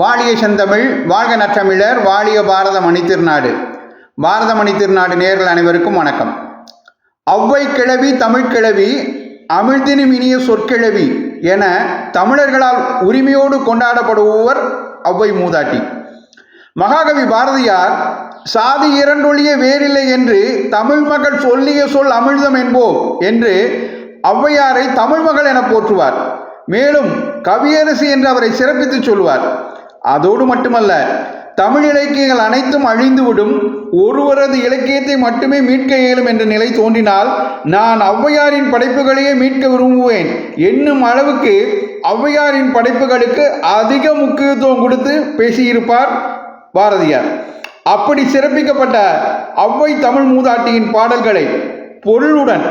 வாழிய செந்தமிழ் வாழ்க நற்றமிழர் வாழிய பாரத மணித்திருநாடு. பாரத மணித்திருநாடு நேர்கள் அனைவருக்கும் வணக்கம். ஔவை கிழவி தமிழ்கிழவி அமிழ்தினும் இனிய சொற்கிழவி என தமிழர்களால் உரிமையோடு கொண்டாடப்படுபவர் ஔவை மூதாட்டி. மகாகவி பாரதியார் சாதி இரண்டொழிய வேறில்லை என்று தமிழ் மகள் சொல்லிய சொல் அமிழ்தம் என்போம் என்று ஔவையாரை தமிழ் மகள் என போற்றுவார். மேலும் கவியரசு என்று அவரை சிறப்பித்து சொல்வார். அதோடு மட்டுமல்ல தமிழ் இலக்கியங்கள் அனைத்தும் அழிந்துவிடும். ஒருவரது இலக்கியத்தை மட்டுமே மீட்க இயலும் என்ற நிலை தோன்றினால் நான் ஔவையாரின் படைப்புகளையே மீட்க விரும்புவேன். என்னும் அளவுக்கு ஔவையாரின் படைப்புகளுக்கு அதிக முக்கியத்துவம் கொடுத்து பேசியிருப்பார் பாரதியார். அப்படி சிறப்பிக்கப்பட்ட ஔவை தமிழ் மூதாட்டியின் பாடல்களை பொருளுடன்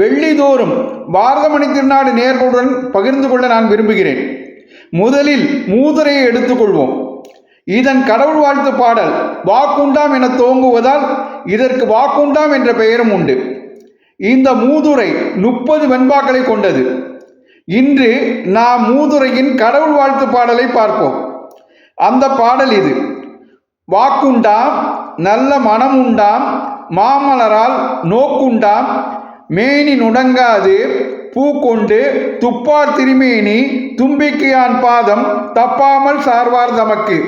வெள்ளிதோறும் பாரதமணி திருநாடு நேர்களுடன் பகிர்ந்து கொள்ள நான் விரும்புகிறேன். முதலில் மூதுரையை எடுத்துக்கொள்வோம். இதன் கடவுள் வாழ்த்து பாடல் வாக்குண்டாம் என துவங்குவதால் இதற்கு வாக்குண்டாம் என்ற பெயரும் உண்டு. இந்த மூதுரை முப்பது வெண்பாக்களை கொண்டது. இன்று நாம் மூதுரையின் கடவுள் வாழ்த்து பாடலை பார்ப்போம். அந்த பாடல் இது. வாக்குண்டாம் நல்ல மனம் உண்டாம் மாமலரால் நோக்குண்டாம் மேனி நுடங்காது பூ கொண்டு துப்பார் திருமேனி தும்பிக்கையான் பாதம் தப்பாமல் சார்வார் தமக்கு.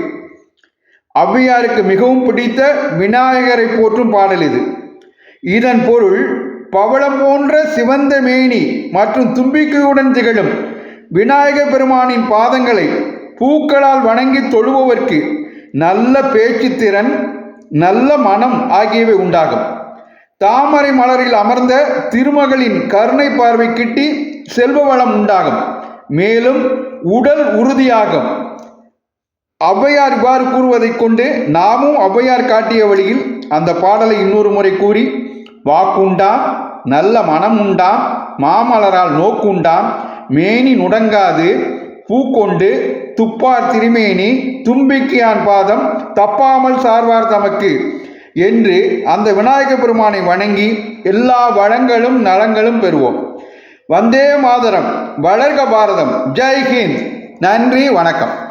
ஔவையாருக்கு மிகவும் பிடித்த விநாயகரை போற்றும் பாடல் இது. இதன் பொருள் பவளம் போன்ற சிவந்த மேனி மற்றும் தும்பிக்கையுடன் திகழும் விநாயக பெருமானின் பாதங்களை பூக்களால் வணங்கி தொழுபவர்க்கு நல்ல பேச்சு திறன் நல்ல மனம் ஆகியவை உண்டாகும். தாமரை மலரில் அமர்ந்த திருமகளின் கருணை பார்வை கிட்டி செல்வ வளம் உண்டாகும். மேலும் உடல் உறுதியாகும். ஔவையார் இவ்வாறு கூறுவதைக் கொண்டு நாமும் ஔவையார் காட்டிய வழியில் அந்த பாடலை இன்னொரு முறை கூறி வாக்குண்டாம் நல்ல மனம் உண்டாம் மாமலரால் நோக்குண்டாம் மேனி நுடங்காது பூக்கொண்டு துப்பார் திருமேனி தும்பிக்கையான் பாதம் தப்பாமல் சார்வார் தமக்கு. என்று அந்த விநாயக பெருமானை வணங்கி எல்லா வளங்களும் நலங்களும் பெறுவோம். வந்தே மாதரம் வளர்க பாரதம் ஜெய்ஹிந்த் நன்றி வணக்கம்.